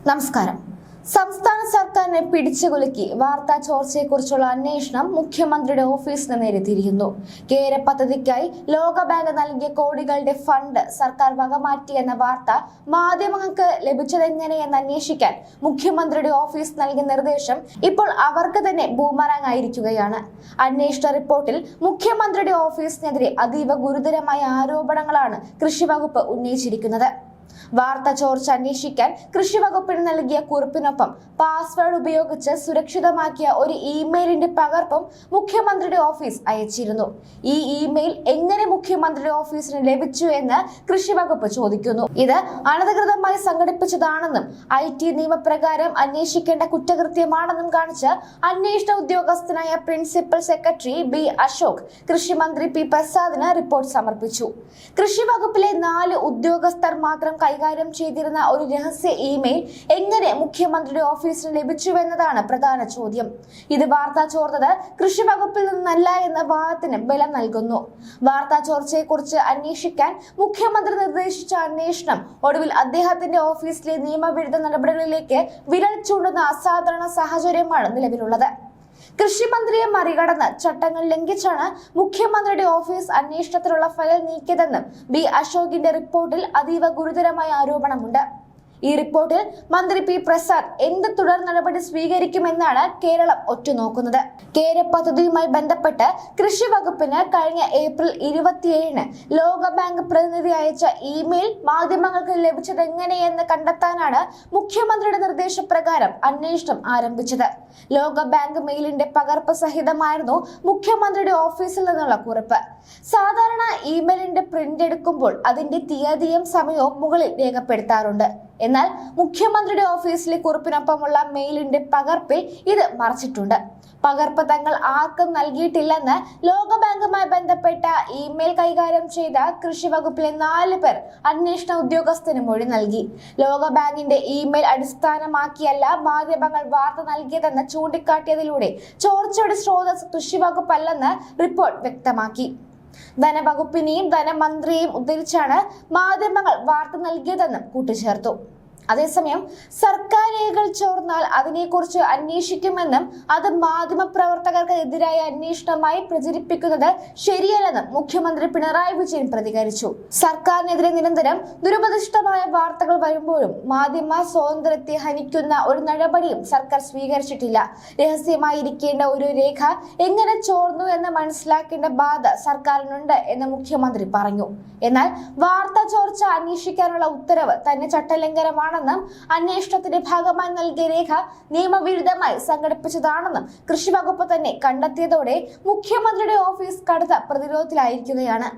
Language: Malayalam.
നമസ്കാരം. സംസ്ഥാന സർക്കാരിനെ പിടിച്ചുകുലുക്കി വാർത്താ ചോർച്ചയെക്കുറിച്ചുള്ള അന്വേഷണം മുഖ്യമന്ത്രിയുടെ ഓഫീസിന് നേരെ തിരിയുന്നു. കേര പദ്ധതിക്കായി ലോകബാങ്ക് നൽകിയ കോടികളുടെ ഫണ്ട് സർക്കാർ വകമാറ്റിയെന്ന വാർത്ത മാധ്യമങ്ങൾക്ക് ലഭിച്ചതെങ്ങനെയെന്ന് അന്വേഷിക്കാൻ മുഖ്യമന്ത്രിയുടെ ഓഫീസ് നൽകിയ നിർദ്ദേശം ഇപ്പോൾ അവർക്ക് തന്നെ ബൂമറാങ് ആയിരിക്കുകയാണ്. അന്വേഷണ റിപ്പോർട്ടിൽ മുഖ്യമന്ത്രിയുടെ ഓഫീസിനെതിരെ അതീവ ഗുരുതരമായ ആരോപണങ്ങളാണ് കൃഷി വകുപ്പ് ഉന്നയിച്ചിരിക്കുന്നത്. വാർത്ത ചോർച്ച അന്വേഷിക്കാൻ കൃഷി വകുപ്പിന് നൽകിയ കുറിപ്പിനൊപ്പം പാസ്വേഡ് ഉപയോഗിച്ച് സുരക്ഷിതമാക്കിയ ഒരു ഇമെയിലിന്റെ പകർപ്പും മുഖ്യമന്ത്രിയുടെ ഓഫീസ് അയച്ചിരുന്നു. ഈ ഇമെയിൽ എങ്ങനെ മുഖ്യമന്ത്രിയുടെ ഓഫീസിന് ലഭിച്ചു എന്ന് കൃഷി വകുപ്പ് ചോദിക്കുന്നു. ഇത് അനധികൃതമായി സംഘടിപ്പിച്ചതാണെന്നും ഐ ടി നിയമപ്രകാരം അന്വേഷിക്കേണ്ട കുറ്റകൃത്യമാണെന്നും കാണിച്ച് അന്വേഷണ ഉദ്യോഗസ്ഥനായ പ്രിൻസിപ്പൽ സെക്രട്ടറി ബി അശോക് കൃഷിമന്ത്രി പി പ്രസാദിന് റിപ്പോർട്ട് സമർപ്പിച്ചു. കൃഷി വകുപ്പിലെ നാല് ഉദ്യോഗസ്ഥർ മാത്രം കൈകാര്യം ചെയ്തിരുന്ന ഒരു രഹസ്യ ഇമെയിൽ എങ്ങനെ മുഖ്യമന്ത്രിയുടെ ഓഫീസിന് ലഭിച്ചുവെന്നതാണ് പ്രധാന ചോദ്യം. ഇത് വാർത്താ ചോർന്നത് കൃഷി വകുപ്പിൽ നിന്നല്ല എന്ന വാദത്തിന് ബലം നൽകുന്നു. വാർത്താ ചോർച്ചയെക്കുറിച്ച് അന്വേഷിക്കാൻ മുഖ്യമന്ത്രി നിർദ്ദേശിച്ച അന്വേഷണം ഒടുവിൽ അദ്ദേഹത്തിന്റെ ഓഫീസിലെ നിയമവിരുദ്ധ നടപടികളിലേക്ക് വിരൽ ചൂണ്ടുന്ന അസാധാരണ സാഹചര്യമാണ് നിലവിലുള്ളത്. കൃഷിമന്ത്രിയെ മറികടന്ന് ചട്ടങ്ങൾ ലംഘിച്ചാണ് മുഖ്യമന്ത്രിയുടെ ഓഫീസ് അന്വേഷണത്തിലുള്ള ഫയൽ നീക്കിയതെന്നും ബി അശോകിന്റെ റിപ്പോർട്ടിൽ അതീവ ഗുരുതരമായ ആരോപണമുണ്ട്. ഈ റിപ്പോർട്ടിൽ മന്ത്രി പി പ്രസാദ് എന്ത് തുടർ നടപടി സ്വീകരിക്കുമെന്നാണ് കേരളം ഒറ്റുനോക്കുന്നത്. കേര പദ്ധതിയുമായി ബന്ധപ്പെട്ട് കൃഷി വകുപ്പിന് കഴിഞ്ഞ ഏപ്രിൽ ഇരുപത്തിയേഴിന് ലോകബാങ്ക് പ്രതിനിധി അയച്ച ഇമെയിൽ മാധ്യമങ്ങൾക്ക് ലഭിച്ചത് എങ്ങനെയെന്ന് കണ്ടെത്താനാണ് മുഖ്യമന്ത്രിയുടെ നിർദ്ദേശപ്രകാരം അന്വേഷണം ആരംഭിച്ചത്. ലോകബാങ്ക് മെയിലിന്റെ പകർപ്പ് സഹിതമായിരുന്നു മുഖ്യമന്ത്രിയുടെ ഓഫീസിൽ നിന്നുള്ള കുറിപ്പ്. സാധാരണ ഇമെയിലിന്റെ പ്രിന്റ് എടുക്കുമ്പോൾ അതിന്റെ തീയതിയും സമയവും മുകളിൽ രേഖപ്പെടുത്താറുണ്ട്. എന്നാൽ മുഖ്യമന്ത്രിയുടെ ഓഫീസിലെ കുറിപ്പിനൊപ്പമുള്ള മെയിലിന്റെ പകർപ്പിൽ ഇത് മറച്ചിട്ടുണ്ട്. പകർപ്പ് തങ്ങൾ ആർക്കും നൽകിയിട്ടില്ലെന്ന് ലോകബാങ്കുമായി ബന്ധപ്പെട്ട ഇമെയിൽ കൈകാര്യം ചെയ്ത കൃഷി വകുപ്പിലെ നാല് പേർ അന്വേഷണ ഉദ്യോഗസ്ഥന് മൊഴി നൽകി. ലോകബാങ്കിന്റെ ഇമെയിൽ അടിസ്ഥാനമാക്കിയല്ല മാധ്യമങ്ങൾ വാർത്ത നൽകിയതെന്ന് ചൂണ്ടിക്കാട്ടിയതിലൂടെ ചോർച്ചയുടെ സ്രോതസ് കൃഷി വകുപ്പല്ലെന്ന് റിപ്പോർട്ട് വ്യക്തമാക്കി. ധനവകുപ്പിനെയും ധനമന്ത്രിയെയും ഉദ്ധരിച്ചാണ് മാധ്യമങ്ങൾ വാർത്ത നൽകിയതെന്നും കൂട്ടിച്ചേർത്തു. അതേസമയം സർക്കാർ രേഖകൾ ചോർന്നാൽ അതിനെക്കുറിച്ച് അന്വേഷിക്കുമെന്നും അത് മാധ്യമപ്രവർത്തകർക്ക് എതിരായ അന്വേഷണമായി പ്രചരിപ്പിക്കുന്നത് ശരിയല്ലെന്നും മുഖ്യമന്ത്രി പിണറായി വിജയൻ പ്രതികരിച്ചു. സർക്കാരിനെതിരെ നിരന്തരം ദുരുപദിഷ്ടമായ വാർത്തകൾ വരുമ്പോഴും മാധ്യമ സ്വാതന്ത്ര്യത്തെ ഹനിക്കുന്ന ഒരു നടപടിയും സർക്കാർ സ്വീകരിച്ചിട്ടില്ല. രഹസ്യമായിരിക്കേണ്ട ഒരു രേഖ എങ്ങനെ ചോർന്നു എന്ന് മനസ്സിലാക്കേണ്ട ബാധ സർക്കാരിനുണ്ട് എന്ന് മുഖ്യമന്ത്രി പറഞ്ഞു. എന്നാൽ വാർത്ത ചോർച്ച അന്വേഷിക്കാനുള്ള ഉത്തരവ് തന്നെ ചട്ടലംഘനമാണെന്നും അന്വേഷണത്തിന്റെ ഭാഗമായി നൽകിയ രേഖ നിയമവിരുദ്ധമായി സംഘടിപ്പിച്ചതാണെന്നും കൃഷി വകുപ്പ് തന്നെ കണ്ടെത്തിയതോടെ മുഖ്യമന്ത്രിയുടെ ഓഫീസ് കടുത്ത പ്രതിരോധത്തിലായിരിക്കുകയാണ്.